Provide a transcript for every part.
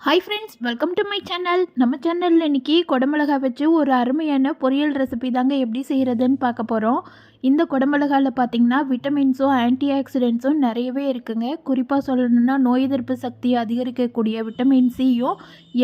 Hi friends welcome to my channel நம்ம சேனலில் இன்றைக்கி குடமிளகா வச்சு ஒரு அருமையான பொரியல் ரெசிபி தாங்க எப்படி செய்கிறதுன்னு பார்க்க போகிறோம் இந்த குடமிளகாவில் பார்த்தீங்கன்னா விட்டமின்ஸும் ஆன்டி ஆக்சிடென்ட்ஸும் நிறையவே இருக்குங்க. குறிப்பாக சொல்லணும்னா நோய் எதிர்ப்பு சக்தியை அதிகரிக்கக்கூடிய விட்டமின் சியும்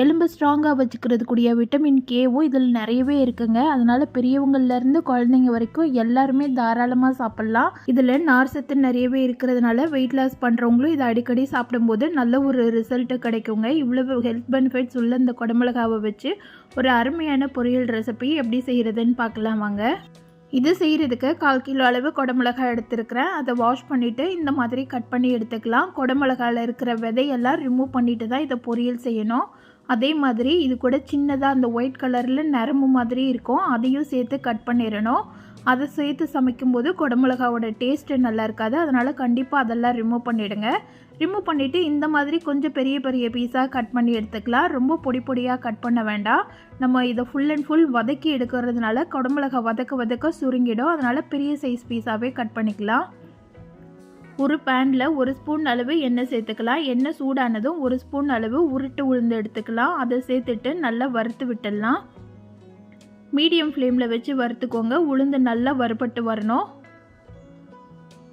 எலும்பு ஸ்ட்ராங்காக வச்சுக்கிறதுக்கூடிய விட்டமின் கேவும் இதில் நிறையவே இருக்குங்க. அதனால் பெரியவங்கள்லேருந்து குழந்தைங்க வரைக்கும் எல்லாருமே தாராளமாக சாப்பிட்லாம். இதில் நார் சத்து நிறையவே இருக்கிறதுனால வெயிட் லாஸ் பண்ணுறவங்களும் இதை அடிக்கடி சாப்பிடும்போது நல்ல ஒரு ரிசல்ட்டு கிடைக்குங்க. இவ்வளவு ஹெல்த் பெனிஃபிட்ஸ் உள்ள இந்த குடமிளகாவை வச்சு ஒரு அருமையான பொரியல் ரெசிபி எப்படி செய்கிறதுன்னு பார்க்கலாம் வாங்க. இது செய்கிறதுக்கு கால் கிலோ அளவு குடமிளகாய் எடுத்துருக்கிறேன். அதை வாஷ் பண்ணிவிட்டு இந்த மாதிரி கட் பண்ணி எடுத்துக்கலாம். குடமிளகாயில் இருக்கிற விதையெல்லாம் ரிமூவ் பண்ணிட்டு தான் இதை பொரியல் செய்யணும். அதே மாதிரி இது கூட சின்னதாக அந்த ஒயிட் கலரில் நரம்பு மாதிரி இருக்கும். அதையும் சேர்த்து கட் பண்ணிடணும். அதை சேர்த்து சமைக்கும்போது குடமிளகாவோட டேஸ்ட்டு நல்லா இருக்காது. அதனால் கண்டிப்பாக அதெல்லாம் ரிமூவ் பண்ணிவிடுங்க ரிமூவ் பண்ணிவிட்டு இந்த மாதிரி கொஞ்சம் பெரிய பெரிய பீஸாக கட் பண்ணி எடுத்துக்கலாம். ரொம்ப பொடி பொடியாக கட் பண்ண வேண்டாம். நம்ம இதை ஃபுல் அண்ட் ஃபுல் வதக்கி எடுக்கிறதுனால குடமிளகா வதக்க வதக்க சுருங்கிடும். அதனால் பெரிய சைஸ் பீஸாகவே கட் பண்ணிக்கலாம். ஒரு பேனில் ஒரு ஸ்பூன் அளவு எண்ணெய் சேர்த்துக்கலாம். எண்ணெய் சூடானதும் ஒரு ஸ்பூன் அளவு உருட்டு உளுந்து எடுத்துக்கலாம். அதை சேர்த்துட்டு நல்லா வறுத்து விட்டுடலாம். மீடியம் ஃப்ளேமில் வச்சு வறுத்துக்கோங்க. உளுந்து நல்லா வறுபட்டு வரணும்.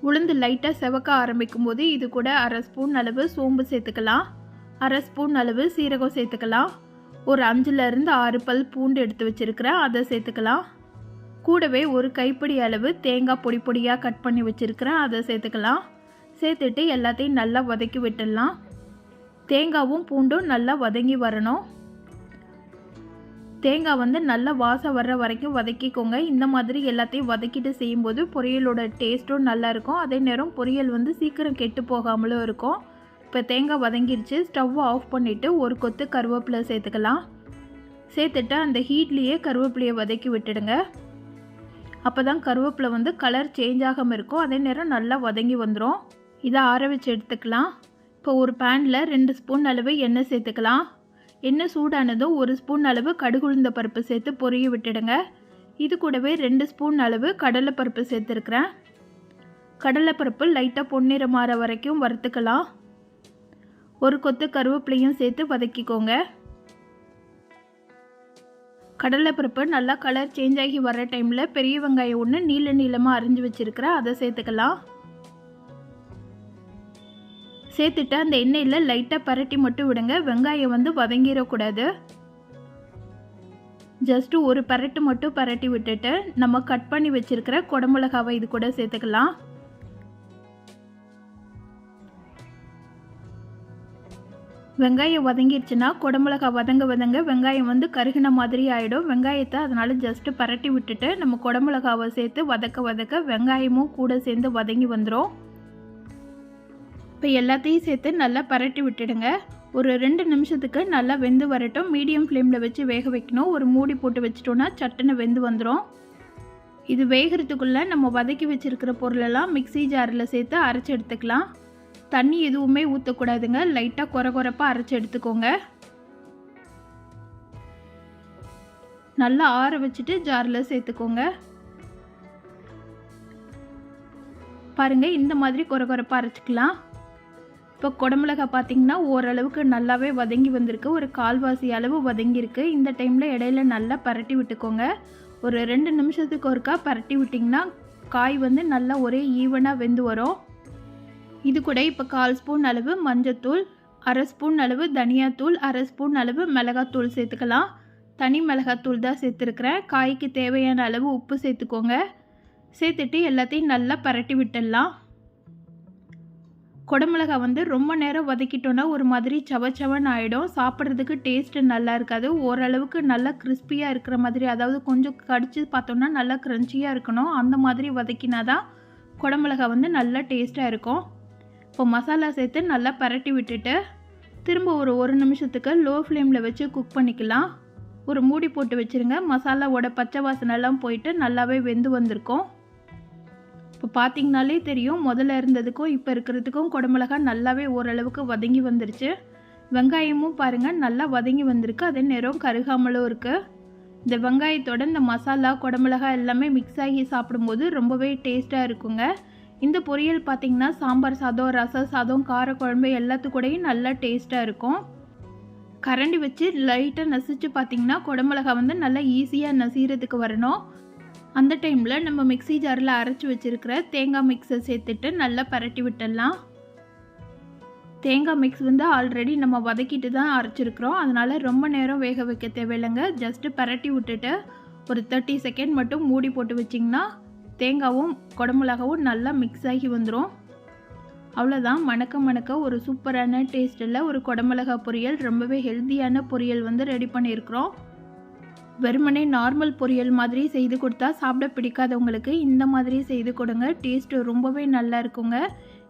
உளுந்து லைட்டாக செவக்க ஆரம்பிக்கும் போது இது கூட அரை ஸ்பூன் அளவு சோம்பு சேர்த்துக்கலாம். அரை ஸ்பூன் அளவு சீரகம் சேர்த்துக்கலாம். ஒரு அஞ்சுலேருந்து ஆறு பல் பூண்டு எடுத்து வச்சுருக்கிறேன். அதை சேர்த்துக்கலாம். கூடவே ஒரு கைப்பிடி அளவு தேங்காய் பொடி பொடியாக கட் பண்ணி வச்சுருக்கிறேன். அதை சேர்த்துக்கலாம். சேர்த்துட்டு எல்லாத்தையும் நல்லா வதக்கி விட்டுடலாம். தேங்காவும் பூண்டும் நல்லா வதங்கி வரணும். தேங்காய் வந்து நல்லா வாசம் வர்ற வரைக்கும் வதக்கிக்கோங்க. இந்த மாதிரி எல்லாத்தையும் வதக்கிட்டு செய்யும்போது பொரியலோட டேஸ்ட்டும் நல்லாயிருக்கும் அதே நேரம் பொரியல் வந்து சீக்கிரம் கெட்டு போகாமலும் இருக்கும். இப்போ தேங்காய் வதங்கிடுச்சு ஸ்டவ்வை ஆஃப் பண்ணிவிட்டு ஒரு கொத்து கருவேப்பிலை சேர்த்துக்கலாம். சேர்த்துட்டு அந்த ஹீட்லேயே கருவேப்பிலையை வதக்கி விட்டுடுங்க. அப்போ தான் கருவேப்பிலை வந்து கலர் சேஞ்ச் ஆகாமல் இருக்கும். அதே நேரம் நல்லா வதங்கி வந்துடும் இதை ஆற வச்சு எடுத்துக்கலாம். இப்போ ஒரு பேனில் ரெண்டு ஸ்பூன் அளவு எண்ணெய் சேர்த்துக்கலாம். எண்ணெய் சூடானதும் ஒரு ஸ்பூன் அளவு கடுகுளுந்த பருப்பு சேர்த்து பொரிய விட்டுடுங்க. இது கூடவே ரெண்டு ஸ்பூன் அளவு கடலைப்பருப்பு சேர்த்துருக்குறேன். கடலைப்பருப்பு லைட்டாக பொன்னிறம் மாற வரைக்கும் வறுத்துக்கலாம். ஒரு கொத்து கருவேப்பிலையும் சேர்த்து வதக்கிக்கோங்க. கடலைப்பருப்பு நல்லா கலர் சேஞ்ச் ஆகி வர டைமில் பெரிய வெங்காயம் ஒன்று நீள நீளமாக அரிஞ்சு வச்சுருக்கிறேன். அதை சேர்த்துக்கலாம். சேர்த்துட்டு அந்த எண்ணெயில் லைட்டாக பரட்டி மட்டும் விடுங்க. வெங்காயம் வந்து வதங்கிடக்கூடாது. ஜஸ்ட்டு ஒரு பரட்டு மட்டும் பரட்டி விட்டுட்டு நம்ம கட் பண்ணி வச்சுருக்கிற குடமிளகாவை இது கூட சேர்த்துக்கலாம். வெங்காயம் வதங்கிடுச்சுன்னா குடமிளகா வதங்க வதங்க வெங்காயம் வந்து கருகின மாதிரி ஆகிடும் வெங்காயத்தை அதனால் ஜஸ்ட்டு பரட்டி விட்டுட்டு நம்ம குடமிளகாவை சேர்த்து வதக்க வதக்க வெங்காயமும் கூட சேர்ந்து வதங்கி வந்துடும் இப்போ எல்லாத்தையும் சேர்த்து நல்லா பரட்டி விட்டுடுங்க. ஒரு ரெண்டு நிமிஷத்துக்கு நல்லா வெந்து வரட்டும். மீடியம் ஃப்ளேமில் வச்சு வேக வைக்கணும். ஒரு மூடி போட்டு வச்சிட்டோன்னா சட்டுன்னு வெந்து வந்துடும் இது வேகிறதுக்குள்ளே நம்ம வதக்கி வச்சுருக்கிற பொருளெல்லாம் மிக்சி ஜாரில் சேர்த்து அரைச்சி எடுத்துக்கலாம். தண்ணி எதுவுமே ஊற்றக்கூடாதுங்க லைட்டாக குறை குறைப்பாக அரைச்சி எடுத்துக்கோங்க. நல்லா ஆற வச்சுட்டு ஜாரில் சேர்த்துக்கோங்க. பாருங்கள் இந்த மாதிரி குறை குறைப்பாக அரைச்சிக்கலாம். இப்போ குடமிளகா பார்த்திங்கன்னா ஓரளவுக்கு நல்லாவே வதங்கி வந்திருக்கு. ஒரு கால்வாசி அளவு வதங்கியிருக்கு. இந்த டைமில் இடையில நல்லா பரட்டி விட்டுக்கோங்க. ஒரு ரெண்டு நிமிஷத்துக்கு ஒருக்கா பரட்டி விட்டிங்கன்னா காய் வந்து நல்லா ஒரே ஈவனாக வெந்து வரும். இது கூட இப்போ கால் ஸ்பூன் அளவு மஞ்சத்தூள் அரை ஸ்பூன் அளவு தனியாத்தூள் அரை ஸ்பூன் அளவு மிளகாத்தூள் சேர்த்துக்கலாம். தனி மிளகாத்தூள் தான் சேர்த்துருக்குறேன். காய்க்கு தேவையான அளவு உப்பு சேர்த்துக்கோங்க. சேர்த்துட்டு எல்லாத்தையும் நல்லா பரட்டி விட்டுடலாம். குடமிளகா வந்து ரொம்ப நேரம் வதக்கிட்டோன்னா ஒரு மாதிரி சவச்சவன் ஆகிடும் சாப்பிட்றதுக்கு டேஸ்ட்டு நல்லா இருக்காது. ஓரளவுக்கு நல்லா கிறிஸ்பியாக இருக்கிற மாதிரி அதாவது கொஞ்சம் கடிச்சு பார்த்தோன்னா நல்லா க்ரன்ச்சியாக இருக்கணும். அந்த மாதிரி வதக்கினா தான் குடமிளகா வந்து நல்லா டேஸ்ட்டாக இருக்கும். இப்போ மசாலா சேர்த்து நல்லா பரட்டி விட்டுட்டு திரும்ப ஒரு ஒரு நிமிஷத்துக்கு லோ ஃப்ளேமில் வச்சு குக் பண்ணிக்கலாம். ஒரு மூடி போட்டு வச்சுருங்க. மசாலாவோட பச்சை வாசனைலாம் போயிட்டு நல்லாவே வெந்து வந்திருக்கும். இப்போ பார்த்திங்கனாலே தெரியும் முதல்ல இருந்ததுக்கும் இப்போ இருக்கிறதுக்கும் குடமிளகா நல்லாவே ஓரளவுக்கு வதங்கி வந்துருச்சு. வெங்காயமும் பாருங்கள் நல்லா வதங்கி வந்திருக்கு. அதே நேரம் கருகாமலும் இருக்குது இந்த வெங்காயத்தோட இந்த மசாலா குடமிளகா எல்லாமே மிக்ஸ் ஆகி சாப்பிடும்போது ரொம்பவே டேஸ்ட்டாக இருக்குங்க. இந்த பொரியல் பார்த்திங்கன்னா சாம்பார் சாதம் ரச சாதம் காரக்குழம்பு எல்லாத்துக்கூடையும் நல்லா டேஸ்ட்டாக இருக்கும். கரண்டி வச்சு லைட்டாக நசிச்சு பார்த்தீங்கன்னா குடமிளகா வந்து நல்லா ஈஸியாக நசிகிறதுக்கு வரணும். அந்த டைமில் நம்ம மிக்ஸி ஜாரில் அரைச்சி வச்சுருக்கிற தேங்காய் மிக்ஸை சேர்த்துட்டு நல்லா பரட்டி விட்டுடலாம். தேங்காய் மிக்ஸ் வந்து ஆல்ரெடி நம்ம வதக்கிட்டு தான் அரைச்சிருக்கிறோம். அதனால் ரொம்ப நேரம் வேக வைக்க தேவையில்லைங்க. ஜஸ்ட்டு பரட்டி விட்டுட்டு ஒரு தேர்ட்டி செகண்ட் மட்டும் மூடி போட்டு வச்சிங்கன்னா தேங்காவும் குடமிளகாவும் நல்லா மிக்ஸ் ஆகி வந்துடும் அவ்வளோதான் மணக்க மணக்க ஒரு சூப்பரான டேஸ்ட்டில் ஒரு குடமிளகா பொரியல். ரொம்பவே ஹெல்த்தியான பொரியல் வந்து ரெடி பண்ணியிருக்கிறோம். வெறுமனே நார்மல் பொரியல் மாதிரி செய்து கொடுத்தா சாப்பிட பிடிக்காதவங்களுக்கு இந்த மாதிரி செய்து கொடுங்க. டேஸ்ட்டு ரொம்பவே நல்லா இருக்குங்க.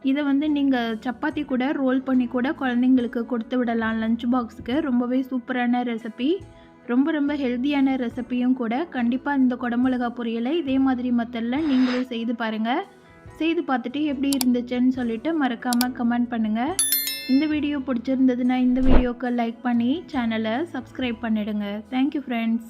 இதை வந்து நீங்கள் சப்பாத்தி கூட ரோல் பண்ணி கூட குழந்தைங்களுக்கு கொடுத்து விடலாம். லஞ்ச் பாக்ஸுக்கு ரொம்பவே சூப்பரான ரெசிபி ரொம்ப ரொம்ப ஹெல்த்தியான ரெசிபியும் கூட கண்டிப்பாக இந்த குடமிளகா பொரியலை இதே மாதிரி மெத்தடில் நீங்களும் செய்து பாருங்கள் செய்து பார்த்துட்டு எப்படி இருந்துச்சுன்னு சொல்லிட்டு மறக்காமல் கமெண்ட் பண்ணுங்கள் இந்த வீடியோ பிடிச்சிருந்ததுன்னா இந்த வீடியோக்கு லைக் பண்ணி சேனலை சப்ஸ்கிரைப் பண்ணிடுங்க. Thank you friends